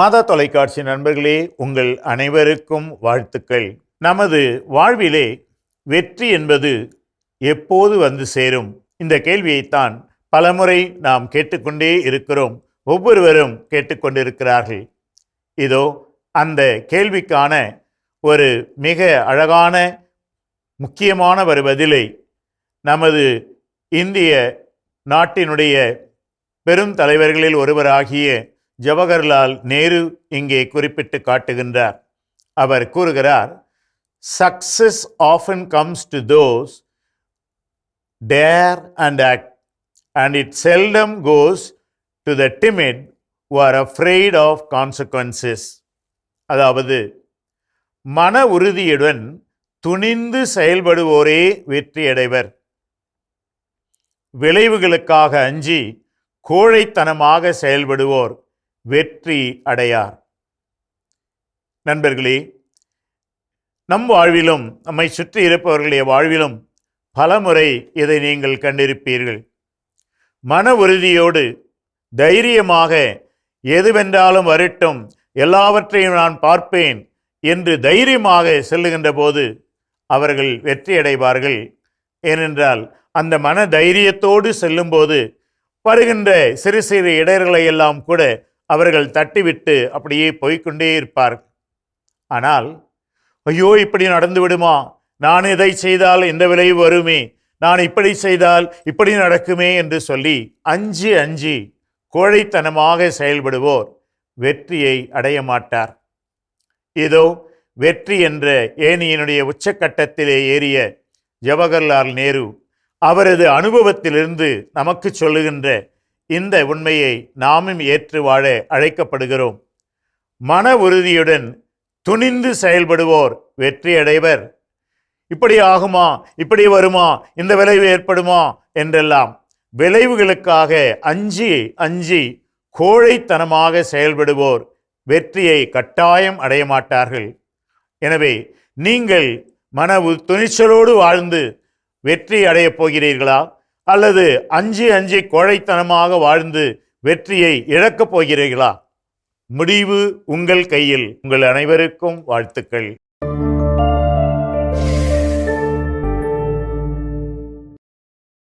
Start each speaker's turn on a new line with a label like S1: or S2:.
S1: மாதா தொலைக்காட்சி நண்பர்களே உங்கள் அனைவருக்கும் வாழ்த்துக்கள். நமது வாழ்விலே வெற்றி என்பது எப்போது வந்து சேரும்? இந்த கேள்வியைத்தான் பலமுறை நாம் கேட்டுக்கொண்டே இருக்கிறோம். ஒவ்வொருவரும் கேட்டுக்கொண்டிருக்கிறார்கள். இதோ அந்த கேள்விக்கான ஒரு மிக அழகான முக்கியமான ஒரு பதிலை நமது இந்திய நாட்டினுடைய பெரும் தலைவர்களில் ஒருவராகிய ஜவஹர்லால் நேரு இங்கே குறிப்பிட்டு காட்டுகின்றார். அவர் கூறுகிறார் success often comes to those dare and act and it seldom goes to the timid who are of consequences அதாவது மன உறுதியுடன் துணிந்து செயல்படுவோரே வெற்றியடைவர். விளைவுகளுக்காக அஞ்சி கோழைத்தனமாக செயல்படுவோர். வெற்றி அடையார். நண்பர்களே நம் வாழ்விலும் நம்மை சுற்றி இருப்பவர்களுடைய வாழ்விலும் பலமுறை இதை நீங்கள் கண்டிருப்பீர்கள். மன உறுதியோடு தைரியமாக எதுவென்றாலும் வரட்டும் எல்லாவற்றையும் நான் பார்ப்பேன் என்று தைரியமாக செல்லுகின்ற போது அவர்கள் வெற்றியடைவார்கள் ஏனென்றால் அந்த மன தைரியத்தோடு செல்லும்போது வருகின்ற சிறு சிறு இடர்களை எல்லாம் கூட அவர்கள் தட்டிவிட்டு அப்படியே போய்க்கொண்டே இருப்பார். ஆனால் ஐயோ இப்படி நடந்து விடுமா? நான் இதை செய்தால் இந்த விளைவு வருமே? நான் இப்படி செய்தால் இப்படி நடக்குமே? என்று சொல்லி அஞ்சு அஞ்சு கோழைத்தனமாக செயல்படுவோர் வெற்றியை அடைய மாட்டார். இதோ வெற்றி என்ற ஏனியினுடைய உச்சக்கட்டத்திலே ஏறிய ஜவஹர்லால் நேரு அவரது அனுபவத்திலிருந்து நமக்கு சொல்லுகின்ற இந்த உண்மையை நாமும் ஏற்று வாழ அழைக்கப்படுகிறோம். மன உறுதியுடன் துணிந்து செயல்படுவோர் வெற்றி அடைவர் இப்படி ஆகுமா? இப்படி வருமா? இந்த விளைவு ஏற்படுமா? என்றெல்லாம் விளைவுகளுக்காக அஞ்சி அஞ்சி கோழைத்தனமாக செயல்படுவோர் வெற்றியை கட்டாயம் அடைய மாட்டார்கள். எனவே நீங்கள் மன உ- துணிச்சலோடு வாழ்ந்து வெற்றி அடையப் போகிறீர்களா? அல்லது அஞ்சு அஞ்சு கோழைத்தனமாக வாழ்ந்து வெற்றியை இழக்கப் போகிறீர்களா? முடிவு உங்கள் கையில். உங்கள் அனைவருக்கும் வாழ்த்துக்கள்.